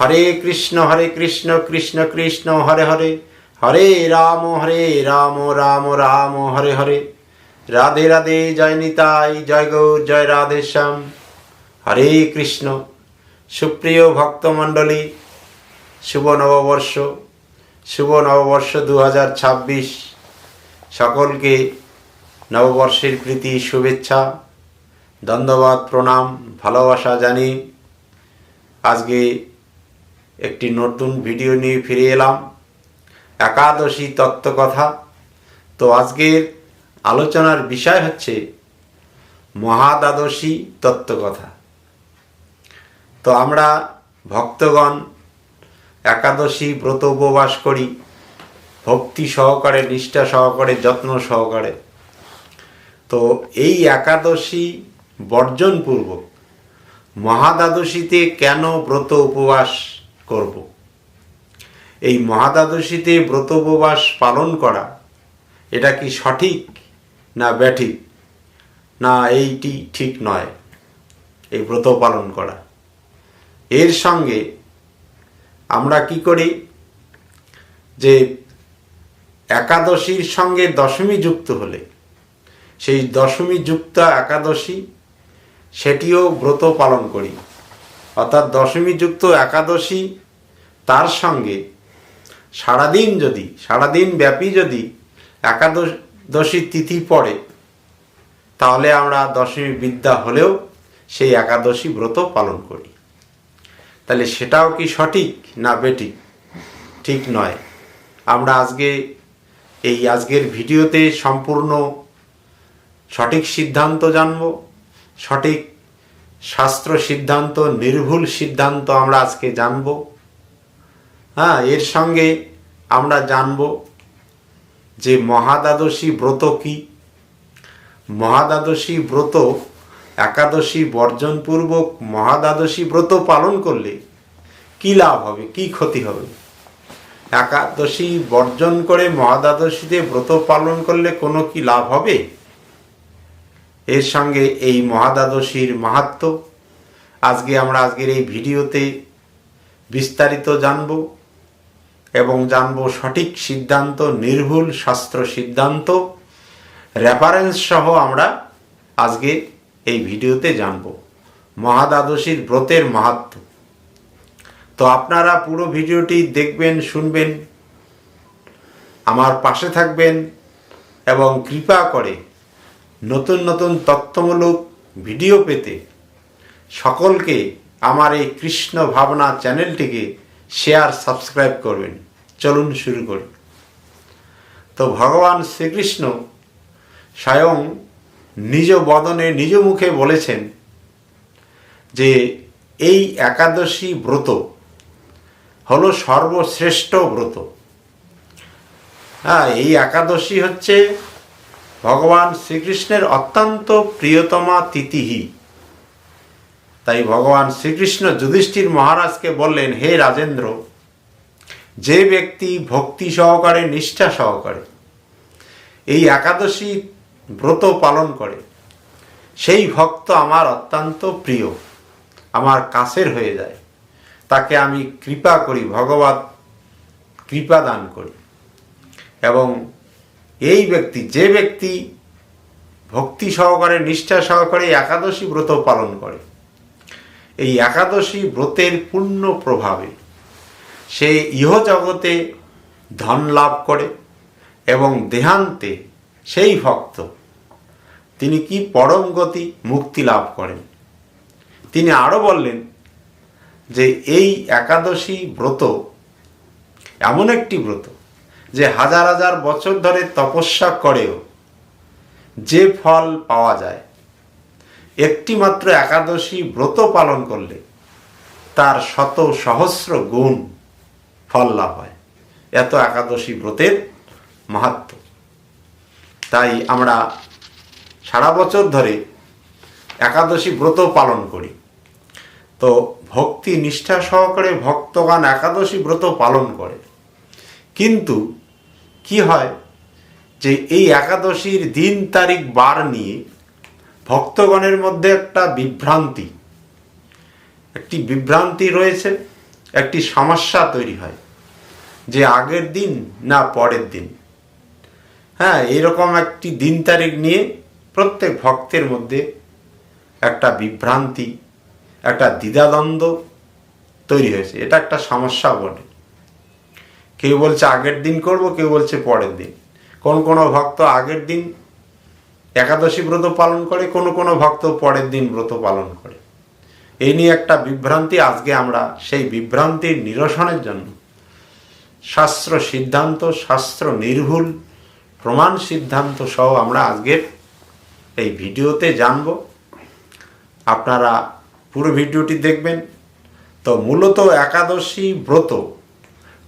হরে কৃষ্ণ হরে কৃষ্ণ কৃষ্ণ কৃষ্ণ, হরে হরে। হরে রাম হরে রাম রাম রাম, হরে হরে। রাধে রাধে, জয় নিতাই, জয় গৌর জয় রাধে শ্যাম। হরে কৃষ্ণ। সুপ্রিয় ভক্তমণ্ডলী, শুভ নববর্ষ। শুভ নববর্ষ দু হাজার ছাব্বিশ। সকলকে নববর্ষের প্রীতি, শুভেচ্ছা ধন্যবাদ প্রণাম, ভালোবাসা জানি আজকে একটি নতুন ভিডিও নিয়ে ফিরে এলাম। একাদশী তত্ত্বকথা। তো আজকের আলোচনার বিষয় হচ্ছে মহাদ্বাদশী তত্ত্বকথা। তো আমরা ভক্তগণ একাদশী ব্রত উপবাস করি। ভক্তি সহকারে, নিষ্ঠা সহকারে, যত্ন সহকারে। তো এই একাদশী বর্জনপূর্বক মহাদ্বাদশীতে কেন ব্রত উপবাস করব। এই মহাদ্বাদশীতে ব্রত উপবাস পালন করা, এটা কি সঠিক না ব্যাঠিক? না, এইটি ঠিক নয়। এই ব্রত পালন করা। এর সঙ্গে আমরা কি করি? যে একাদশীর সঙ্গে দশমী যুক্ত হলে, সেই দশমী যুক্ত একাদশী, সেটিও ব্রত পালন করি। অর্থাৎ দশমী যুক্ত একাদশী তার সঙ্গে সারাদিন যদি, সারাদিন ব্যাপী যদি একাদশী তিথি পড়ে, তাহলে আমরা দশমী বিদ্যা হলেও সেই একাদশী ব্রত পালন করি। তাহলে সেটাও কি সঠিক না বেঠিক? ঠিক নয়। আমরা আজকে এই আজকের ভিডিওতে সম্পূর্ণ সঠিক সিদ্ধান্ত জানব, সঠিক শাস্ত্র সিদ্ধান্ত, নির্ভুল সিদ্ধান্ত আমরা আজকে জানব। হ্যাঁ এর সঙ্গে আমরা জানব যে মহাদ্বাদশী ব্রত কি? মহাদ্বাদশী ব্রত, একাদশী বর্জনপূর্বক মহাদ্বাদশী ব্রত পালন করলে কি লাভ হবে, কি ক্ষতি হবে? একাদশী বর্জন করে মহাদ্বাদশীতে ব্রত পালন করলে কোনো কি লাভ হবে? এর সঙ্গে এই মহাদ্বাদশীর মাহাত্ম। আজকে আমরা আজকের এই ভিডিওতে বিস্তারিত জানব। এবং জানব সঠিক সিদ্ধান্ত, নির্ভুল শাস্ত্র সিদ্ধান্ত। রেফারেন্স সহ আমরা আজকে এই ভিডিওতে জানব। মহাদ্বাদশীর ব্রতের মাহাত্ম। তো আপনারা পুরো ভিডিওটি দেখবেন, শুনবেন, আমার পাশে থাকবেন এবং কৃপা করে নতুন নতুন তথ্যমূলক ভিডিও পেতে সকলকে আমার এই কৃষ্ণ ভাবনা চ্যানেলটিকে শেয়ার সাবস্ক্রাইব করবেন। চলুন শুরু করি। তো ভগবান শ্রীকৃষ্ণ স্বয়ং নিজ বদনে, নিজ মুখে বলেছেন যে এই একাদশী ব্রত হলো সর্বশ্রেষ্ঠ ব্রত। হ্যাঁ এই একাদশী হচ্ছে ভগবান শ্রীকৃষ্ণের অত্যন্ত প্রিয়তমা তিথিহি। তাই ভগবান শ্রীকৃষ্ণ যুধিষ্ঠির মহারাজকে বললেন, হে রাজেন্দ্র, যে ব্যক্তি ভক্তি সহকারে, নিষ্ঠা সহকারে, এই একাদশী ব্রত পালন করে, সেই ভক্ত আমার অত্যন্ত প্রিয়, আমার কাছের হয়ে যায়, তাকে আমি কৃপা করি, ভগবত কৃপা দান করি। এবং এই ব্যক্তি, যে ব্যক্তি ভক্তি সহকারে, নিষ্ঠা সহকারে একাদশী ব্রত পালন করে এই একাদশী ব্রতের পূর্ণ প্রভাবে সে ইহ জগতে ধন লাভ করে এবং দেহান্তে সেই ভক্ত তিনি কি পরম গতি মুক্তি লাভ করেন? তিনি আরও বললেন যে এই একাদশী ব্রত এমন একটি ব্রত যে হাজার হাজার বছর ধরে তপস্যা করেও যে ফল পাওয়া যায় একটি মাত্র একাদশী ব্রত পালন করলে তার শত সহস্র গুণ ফল লাভ হয়। এত একাদশী ব্রতের মাহাত্ম। তাই আমরা সারা বছর ধরে একাদশী ব্রত পালন করি। তো ভক্তি নিষ্ঠা সহকারে ভক্তগণ একাদশী ব্রত পালন করে। কিন্তু কি হয় যে এই একাদশীর দিন তারিখ বার নিয়ে ভক্তগণের মধ্যে একটা বিভ্রান্তি। একটি বিভ্রান্তি রয়েছে, একটি সমস্যা তৈরি হয়, যে আগের দিন না পরের দিন। হ্যাঁ এরকম একটি দিন তারিখ নিয়ে প্রত্যেক ভক্তের মধ্যে একটা বিভ্রান্তি, একটা দ্বিধাদ্বন্দ্ব তৈরি হয়েছে। এটা একটা সমস্যা বটে। কেউ বলছে আগের দিন করব, কেউ বলছে পরের দিন। কোন কোনো ভক্ত আগের দিন একাদশী ব্রত পালন করে, কোনো কোনো ভক্ত পরের দিন ব্রত পালন করে। এই নিয়ে একটা বিভ্রান্তি আজকে আমরা সেই বিভ্রান্তির নিরসনের জন্য। শাস্ত্র সিদ্ধান্ত, শাস্ত্র নির্ভুল, প্রমাণ সিদ্ধান্ত সহ আমরা আজকের এই ভিডিওতে জানব। আপনারা পুরো ভিডিওটি দেখবেন। তো মূলত একাদশী ব্রত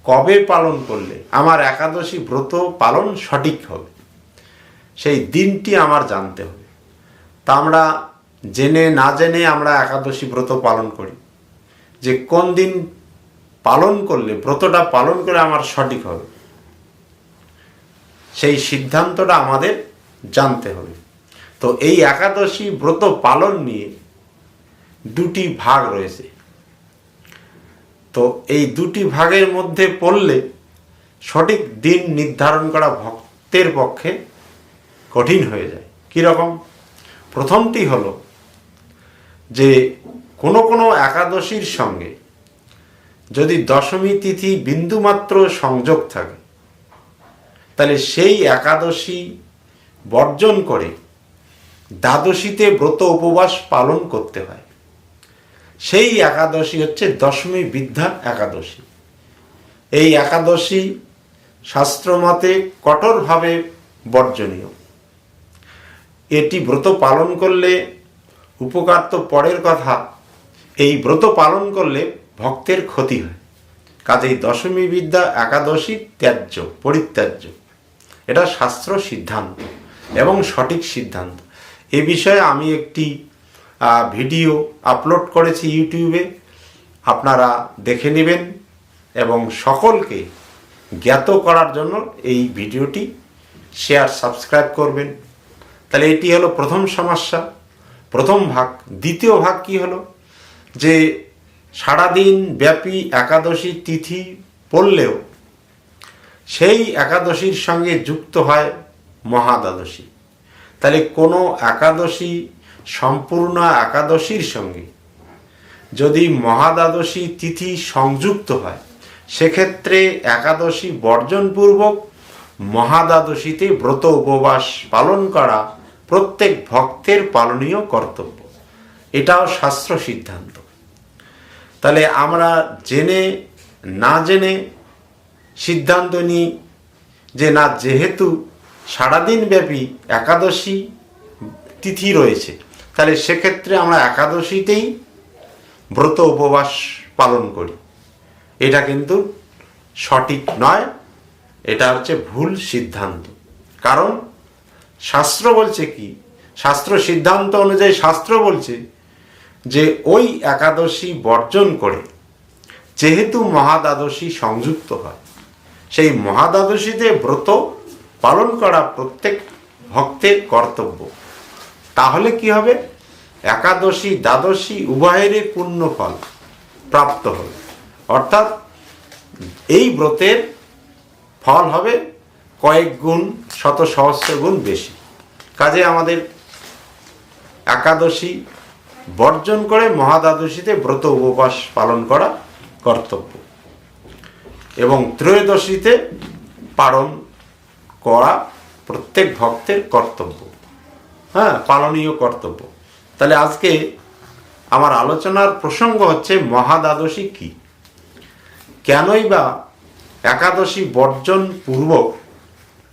কবে পালন করলে, আমার একাদশী ব্রত পালন সঠিক হবে? সেই দিনটি আমার জানতে হবে। তা আমরা জেনে না জেনে আমরা একাদশী ব্রত পালন করি। যে কোন দিন পালন করলে, ব্রতটা পালন করে আমার সঠিক হবে। সেই সিদ্ধান্তটা আমাদের জানতে হবে। তো এই একাদশী ব্রত পালন নিয়ে দুটি ভাগ রয়েছে। তো এই দুটি ভাগের মধ্যে পড়লে সঠিক দিন নির্ধারণ করা ভক্তের পক্ষে কঠিন হয়ে যায়। কীরকম প্রথমটি হলো যে কোনো কোনো একাদশীর সঙ্গে যদি দশমী তিথি বিন্দুমাত্র সংযোগ থাকে, তাহলে সেই একাদশী বর্জন করে দ্বাদশীতে ব্রত উপবাস পালন করতে হয়। সেই একাদশী হচ্ছে দশমী বিদ্যা একাদশী। এই একাদশী শাস্ত্রমতে কঠোরভাবে বর্জনীয়। এটি ব্রত পালন করলে উপকার তো পরের কথা। এই ব্রত পালন করলে ভক্তের ক্ষতি হয়। কাজেই দশমী বিদ্যা, একাদশী ত্যায্য পরিত্যাজ্য এটা শাস্ত্র সিদ্ধান্ত এবং সঠিক সিদ্ধান্ত। এ বিষয়ে আমি একটি ভিডিও আপলোড করেছি ইউটিউবে। আপনারা দেখে নেবেন এবং সকলকে জ্ঞাত করার জন্য এই ভিডিওটি শেয়ার, সাবস্ক্রাইব করবেন। তাহলে এটি হলো প্রথম সমস্যা, প্রথম ভাগ। দ্বিতীয় ভাগ কি হলো? যে সারাদিন ব্যাপী একাদশী তিথি পড়লেও সেই একাদশীর সঙ্গে যুক্ত হয় মহাদ্বাদশী। তাহলে কোনো একাদশী সম্পূর্ণ একাদশীর সঙ্গে যদি মহাদ্বাদশী তিথি সংযুক্ত হয়, সেক্ষেত্রে একাদশী বর্জনপূর্বক মহাদ্বাদশীতে ব্রত উপবাস পালন করা প্রত্যেক ভক্তের পালনীয় কর্তব্য। এটাও শাস্ত্র সিদ্ধান্ত। তাহলে আমরা জেনে, না জেনে সিদ্ধান্ত নিই যে না, যেহেতু সারাদিন ব্যাপী একাদশী তিথি রয়েছে, তাহলে সেক্ষেত্রে আমরা একাদশীতেই ব্রত উপবাস পালন করি। এটা কিন্তু সঠিক নয়, এটা হচ্ছে ভুল সিদ্ধান্ত। কারণ শাস্ত্র বলছে কি? শাস্ত্র সিদ্ধান্ত অনুযায়ী শাস্ত্র বলছে যে ওই একাদশী বর্জন করে যেহেতু মহাদ্বাদশী সংযুক্ত হয়, সেই মহাদ্বাদশীতে ব্রত পালন করা প্রত্যেক ভক্তের কর্তব্য। তাহলে কি হবে? একাদশী, দ্বাদশী উভয়েরই পূর্ণ ফল প্রাপ্ত হবে। অর্থাৎ এই ব্রতের ফল হবে কয়েক গুণ শত সহস্র গুণ বেশি। কাজে আমাদের একাদশী বর্জন করে মহাদ্বাদশীতে ব্রত উপবাস পালন করা কর্তব্য। এবং ত্রয়োদশীতে পালন করা প্রত্যেক ভক্তের কর্তব্য। হ্যাঁ পালনীয় কর্তব্য। তাহলে আজকে আমার আলোচনার প্রসঙ্গ হচ্ছে মহাদ্বাদশী কি? কেনই বা একাদশী বর্জন পূর্বক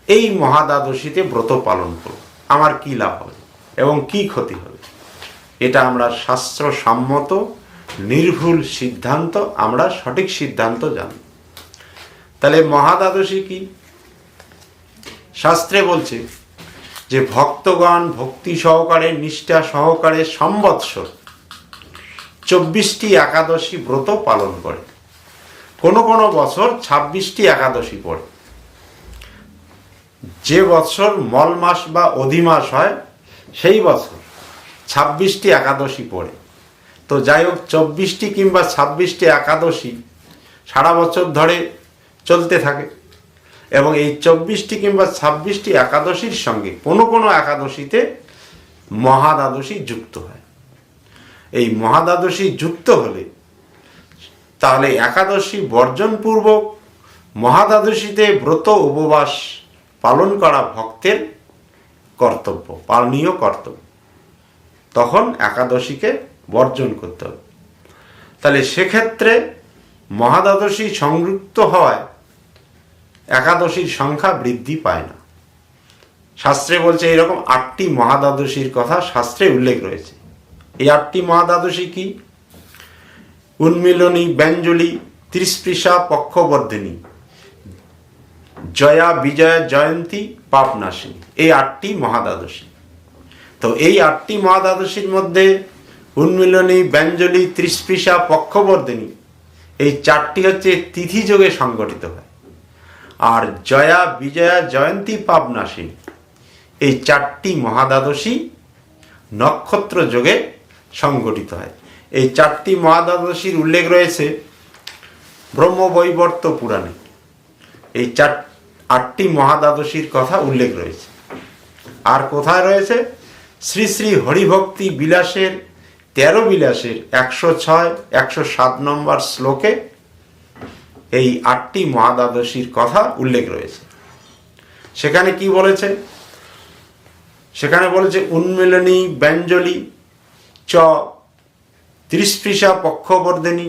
এই মহাদ্বাদশীতে ব্রত পালন করব আমার কি লাভ হবে এবং কি ক্ষতি হবে? এটা আমরা শাস্ত্র সম্মত নির্ভুল সিদ্ধান্ত, আমরা সঠিক সিদ্ধান্ত জানি। তাহলে মহাদ্বাদশী কি? শাস্ত্রে বলছে যে ভক্তগণ ভক্তি সহকারে, নিষ্ঠা সহকারে সম্বৎসর চব্বিশটি একাদশী ব্রত পালন করে। কোনো কোনো বছর ছাব্বিশটি একাদশী পড়ে। যে বছর মল মাস বা অধিমাস হয়, সেই বছর ছাব্বিশটি একাদশী পড়ে। তো যাই হোক, চব্বিশটি কিংবা ছাব্বিশটি একাদশী সারা বছর ধরে চলতে থাকে এবং এই চব্বিশটি কিংবা ছাব্বিশটি একাদশীর সঙ্গে কোনো কোনো একাদশীতে মহাদ্বাদশী যুক্ত হয়। এই মহাদ্বাদশী যুক্ত হলে তাহলে একাদশী বর্জনপূর্বক মহাদ্বাদশীতে ব্রত উপবাস পালন করা ভক্তের কর্তব্য, পালনীয় কর্তব্য। তখন একাদশীকে বর্জন করতে হবে। তাহলে সেক্ষেত্রে মহাদ্বাদশী সংযুক্ত হওয়ায় একাদশীর সংখ্যা বৃদ্ধি পায় না। শাস্ত্রে বলছে এরকম আটটি মহাদ্বাদশীর কথা শাস্ত্রে উল্লেখ রয়েছে। এই আটটি মহাদ্বাদশী কি? উন্মিলনী, ব্যঞ্জলি ত্রিস্পৃশা পক্ষবর্ধিনী। জয়া বিজয়া জয়ন্তী পাপনাশিনী। এই আটটি মহাদ্বাদশী। তো এই আটটি মহাদ্বাদশীর মধ্যে উন্মিলনী, ব্যঞ্জলি ত্রিস্পৃশা পক্ষবর্ধিনী এই চারটি হচ্ছে তিথি যোগে সংগঠিত হয়। আর জয়া বিজয়া জয়ন্তী পাবনাশিনী এই চারটি মহাদ্বাদশী নক্ষত্র যোগে সংগঠিত হয়। এই চারটি মহাদ্বাদশীর উল্লেখ রয়েছে ব্রহ্মবৈবর্ত পুরাণে। এই চার আটটি মহাদ্বাদশীর কথা উল্লেখ রয়েছে। আর কোথায় রয়েছে? শ্রী শ্রী হরিভক্তি বিলাসের, তেরো বিলাসের একশো ছয়, একশো সাত নম্বর শ্লোকে এই আটটি মহাদ্বাদশীর কথা উল্লেখ রয়েছে। সেখানে কি বলেছে? সেখানে বলেছে, উন্মিলনী ব্যঞ্জলি চ ত্রিস্পৃশা পক্ষবর্ধিনী,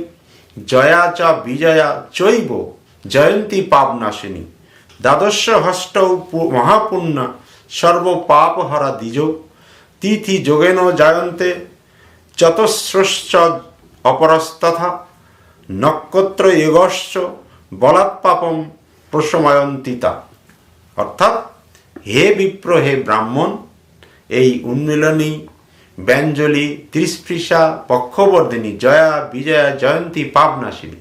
জয়া চ বিজয়া চৈব জয়ন্তী পাপনাশিনী দ্বাদশ হষ্ট মহাপুণ্যা সর্বপাপহরা দ্বিজ। তিথি যোগেন জায়ন্তে চতুস্রশ্চ অপরস্তথা। নক্ষত্র এগশ্চ বলাৎপাপম প্রসময়ন্তিতা অর্থাৎ হে বিপ্র, হে ব্রাহ্মণ, এই উন্মিলনী, ব্যঞ্জলি ত্রিস্পৃশা পক্ষবর্ধিনী, জয়া, বিজয়া, জয়ন্তী পাবনাশিনী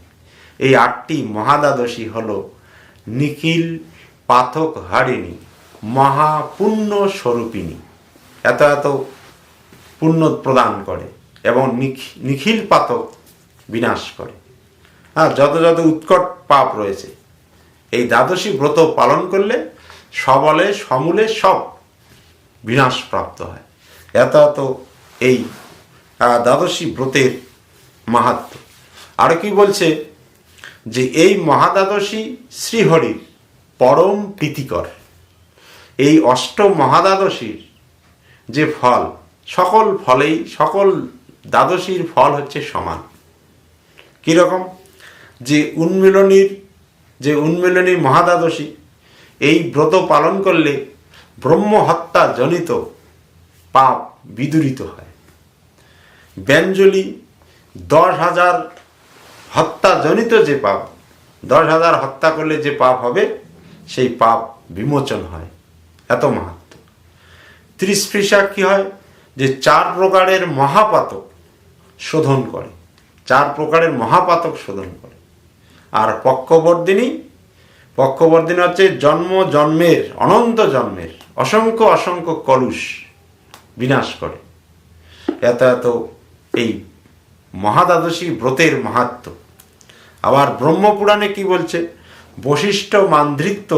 এই আটটি মহাদ্বাদশী হল নিখিল পাথক হারিণী, মহাপুণ্য স্বরূপিণী। এত এত পুণ্য প্রদান করে এবং নিখ- নিখিল পাতক বিনাশ করে। হ্যাঁ যত যত উৎকট পাপ রয়েছে, এই দ্বাদশী ব্রত পালন করলে সবলে, সমূলে সব বিনাশ প্রাপ্ত হয়। এত এত এই দ্বাদশী ব্রতের মাহাত্ম। আর কি বলছে যে এই মহাদ্বাদশী শ্রীহরির পরম প্রীতিকর। এই অষ্ট মহাদ্বাদশীর যে ফল, সকল ফলেই, সকল দ্বাদশীর ফল হচ্ছে সমান। কীরকম যে উন্মিলনীর, যে উন্মিলনী মহাদ্বাদশী, এই ব্রত পালন করলে ব্রহ্ম হত্যা জনিত পাপ বিদূরিত হয়। ব্যঞ্জলি দশ হাজার হত্যা জনিত যে পাপ, দশ হাজার হত্যা করলে যে পাপ হবে, সেই পাপ বিমোচন হয়। এত মাহাত্ম ত্রিস্পৃশা কি হয়? যে চার প্রকারের মহাপাতক শোধন করে। চার প্রকারের মহাপাতক শোধন করে। আর পক্ষবর্ধিনী? পক্ষবর্ধিনী হচ্ছে জন্ম, জন্মের, অনন্ত জন্মের, অসংখ্য অসংখ্য কলুষ বিনাশ করে। এত এত এই মহাদ্বাদশী ব্রতের মাহাত্ম। আবার ব্রহ্মপুরাণে কি বলছে? বশিষ্ঠ মান্দ্রিত্ব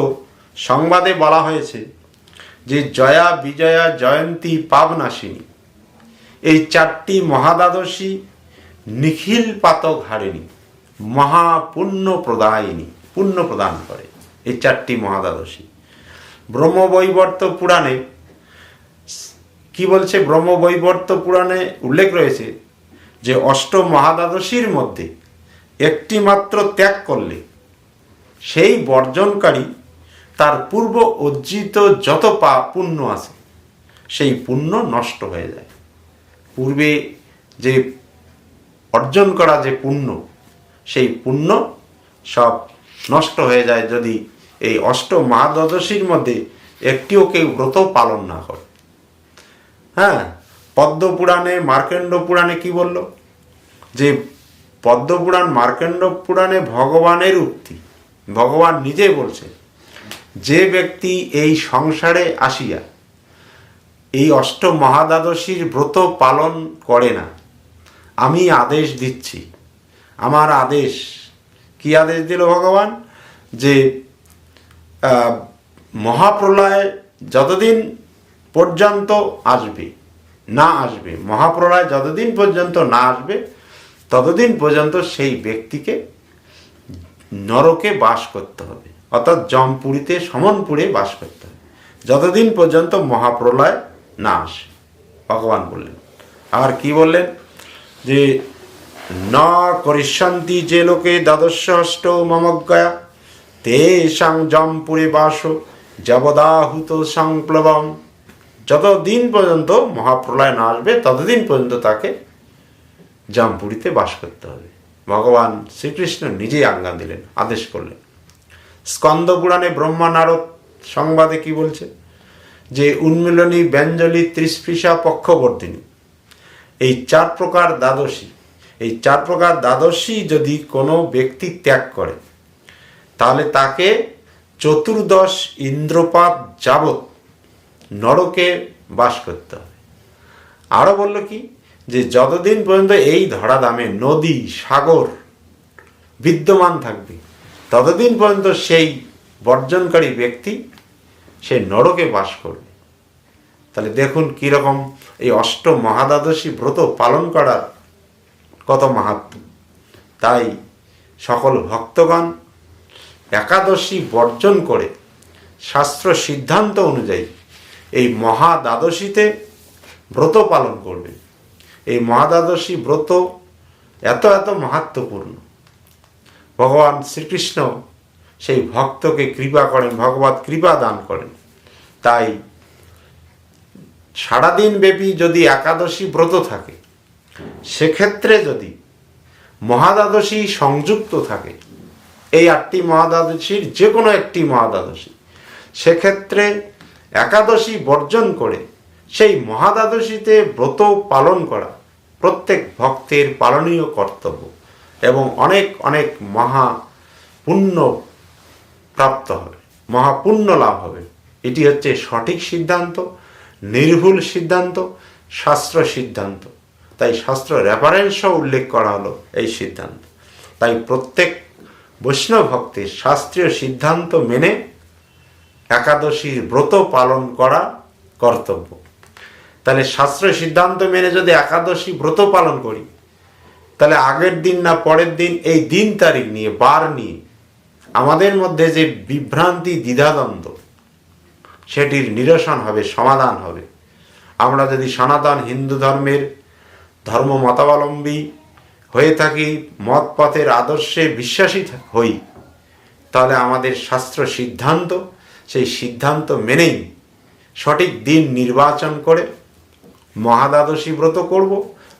সংবাদে বলা হয়েছে যে জয়া বিজয়া জয়ন্তী পাবনাশিনী। এই চারটি মহাদ্বাদশী নিখিল পাতক হারিণী, মহাপুণ্য প্রদায়িনী, পুণ্য প্রদান করে এই চারটি মহাদ্বাদশী। ব্রহ্মবৈবর্ত পুরাণে কি বলছে? ব্রহ্মবৈবর্ত পুরাণে উল্লেখ রয়েছে যে অষ্ট মহাদ্বাদশীর মধ্যে একটি মাত্র ত্যাগ করলে, সেই বর্জনকারী তার পূর্ব অর্জিত যত পা পুণ্য আছে, সেই পুণ্য নষ্ট হয়ে যায়। পূর্বে যে অর্জন করা যে পুণ্য, সেই পুণ্য সব নষ্ট হয়ে যায় যদি এই অষ্ট মহাদ্বাদশীর মধ্যে একটিও কেউ ব্রত পালন না করে। হ্যাঁ? পদ্ম পুরাণে মার্কেন্ড পুরাণে কি বলল? যে পদ্মপুরাণ মার্কেন্ড পুরাণে ভগবানের উক্তি। ভগবান নিজে বলছে, যে ব্যক্তি এই সংসারে আসিয়া এই অষ্ট মহাদ্বাদশীর ব্রত পালন করে না, আমি আদেশ দিচ্ছি। আমার আদেশ। কি আদেশ দিল ভগবান? যে মহাপ্রলয় যতদিন পর্যন্ত আসবে না আসবে। মহাপ্রলয় যতদিন পর্যন্ত না আসবে, ততদিন পর্যন্ত সেই ব্যক্তিকে নরকে বাস করতে হবে। অর্থাৎ জমপুরীতে সমনপুরে বাস করতে হবে। যতদিন পর্যন্ত মহাপ্রলয় না আসে। ভগবান বললেন। আর কি বললেন? যে, ন করিষ্যন্তি যে লোকে দ্বাদশ অষ্ট মমজ্ঞয়া তে সাং জমপুরে বাস, জবদাহুত সংপ্লবম। যতদিন পর্যন্ত মহাপ্রলয় না আসবে, ততদিন পর্যন্ত তাকে জামপুরীতে বাস করতে হবে। ভগবান শ্রীকৃষ্ণ নিজেই আজ্ঞা দিলেন, আদেশ করলেন। স্কন্দ পুরাণে ব্রহ্মা নারদ সংবাদে কি বলছে? যে উন্মিলনী ব্যঞ্জলি ত্রিস্পৃশা পক্ষবর্তিনী এই চার প্রকার দ্বাদশী, এই চার প্রকার দ্বাদশী যদি কোনো ব্যক্তি ত্যাগ করে, তাহলে তাকে চতুর্দশ ইন্দ্রপাত যাবৎ নরকে বাস করতে হবে। আরও বলল কি, যে যতদিন পর্যন্ত এই ধরাধামে নদী, সাগর বিদ্যমান থাকবে, ততদিন পর্যন্ত সেই বর্জনকারী ব্যক্তি সে নরকে বাস করবে। তাহলে দেখুন কীরকম এই অষ্ট মহাদ্বাদশী ব্রত পালন করার কত মাহাত্ম। তাই সকল ভক্তগণ একাদশী বর্জন করে শাস্ত্র সিদ্ধান্ত অনুযায়ী এই মহাদ্বাদশীতে ব্রত পালন করবে। এই মহাদ্বাদশী ব্রত এত এত মাহাত্মপূর্ণ ভগবান শ্রীকৃষ্ণ সেই ভক্তকে কৃপা করেন, ভগবত কৃপা দান করেন। তাই সারাদিন ব্যাপী যদি একাদশী ব্রত থাকে, সেক্ষেত্রে যদি মহাদ্বাদশী সংযুক্ত থাকে, এই আটটি মহাদ্বাদশীর যে কোনো একটি মহাদ্বাদশী, সেক্ষেত্রে একাদশী বর্জন করে সেই মহাদ্বাদশীতে ব্রত পালন করা প্রত্যেক ভক্তের পালনীয় কর্তব্য এবং অনেক অনেক মহা পুণ্য প্রাপ্ত হবে মহাপুণ্য লাভ হবে। এটি হচ্ছে সঠিক সিদ্ধান্ত, নির্ভুল সিদ্ধান্ত, শাস্ত্র সিদ্ধান্ত। তাই শাস্ত্র রেফারেন্সও উল্লেখ করা হলো এই সিদ্ধান্ত। তাই প্রত্যেক বৈষ্ণব ভক্তের শাস্ত্রীয় সিদ্ধান্ত মেনে একাদশীর ব্রত পালন করা কর্তব্য। তাহলে শাস্ত্র সিদ্ধান্ত মেনে যদি একাদশী ব্রত পালন করি, তাহলে আগের দিন না পরের দিন এই দিন তারিখ নিয়ে, বার নিয়ে, আমাদের মধ্যে যে বিভ্রান্তি, দ্বিধাদ্বন্দ্ব, সেটির নিরসন হবে, সমাধান হবে। আমরা যদি সনাতন হিন্দু ধর্মের ধর্ম মতাবলম্বী হয়ে থাকি, মত পথের আদর্শে বিশ্বাসী হই, তাহলে আমাদের শাস্ত্র সিদ্ধান্ত সেই সিদ্ধান্ত মেনেই সঠিক দিন নির্বাচন করে মহাদ্বাদশী ব্রত করব,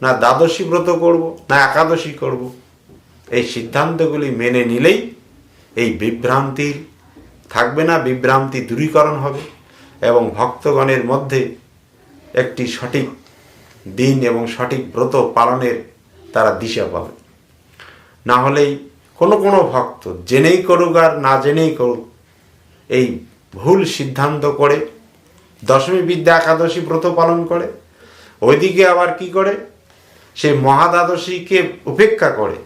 না দ্বাদশী ব্রত করব, না একাদশী করব। এই সিদ্ধান্তগুলি মেনে নিলেই এই বিভ্রান্তির, থাকবে না বিভ্রান্তি দূরীকরণ হবে এবং ভক্তগণের মধ্যে একটি সঠিক দিন এবং সঠিক ব্রত পালনের তারা দিশা পাবে। না হলেই কোনো কোনো ভক্ত জেনেই করুক আর না জেনেই করুক, এই ভুল সিদ্ধান্ত করে, দশমী বিদ্যা একাদশী ব্রত পালন করে, ওইদিকে আবার কি করে? সে মহাদ্বাদশীকে উপেক্ষা করে,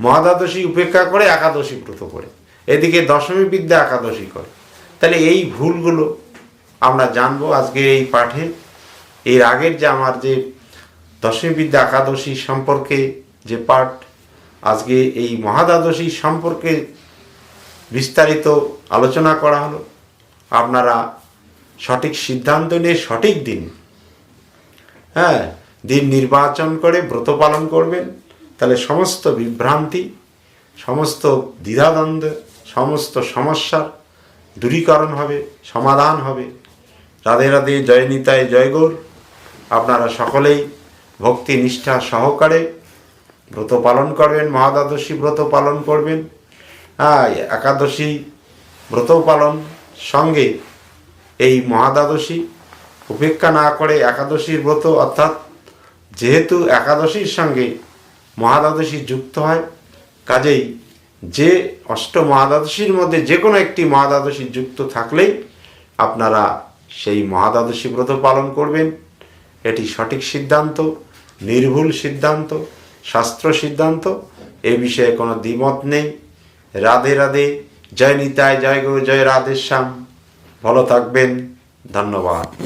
মহাদ্বাদশী উপেক্ষা করে একাদশী ব্রত করে, এদিকে দশমী বিদ্যা একাদশী করে। তাহলে এই ভুলগুলো আমরা জানব আজকে এই পাঠে। এর আগের যে আমার যে দশমী বিদ্যা একাদশী সম্পর্কে যে পাঠ, আজকে এই মহাদ্বাদশী সম্পর্কে বিস্তারিত আলোচনা করা হলো। আপনারা সঠিক সিদ্ধান্ত নিয়ে সঠিক দিন হ্যাঁ দিন নির্বাচন করে ব্রত পালন করবেন। তাহলে সমস্ত বিভ্রান্তি, সমস্ত দ্বিধাদ্বন্দ্ব, সমস্ত সমস্যার দূরীকরণ হবে, সমাধান হবে। রাধে রাধে, জয় নিতায় আপনারা সকলেই ভক্তি নিষ্ঠা সহকারে ব্রত পালন করবেন, মহাদ্বাদশী ব্রত পালন করবেন। একাদশী ব্রত পালন সঙ্গে এই মহাদ্বাদশী। উপেক্ষা না করে একাদশীর ব্রত, অর্থাৎ যেহেতু একাদশীর সঙ্গে মহাদ্বাদশী যুক্ত হয়, কাজেই যে অষ্ট মহাদ্বাদশীর মধ্যে যে কোনো একটি মহাদ্বাদশী যুক্ত থাকলেই আপনারা সেই মহাদ্বাদশী ব্রত পালন করবেন। এটি সঠিক সিদ্ধান্ত, নির্ভুল সিদ্ধান্ত, শাস্ত্র সিদ্ধান্ত, এ বিষয়ে কোনো দ্বিমত নেই। রাধে রাধে জয় নিতায় জয় গো জয় রাধেশ্যাম। ভালো থাকবেন ধন্যবাদ।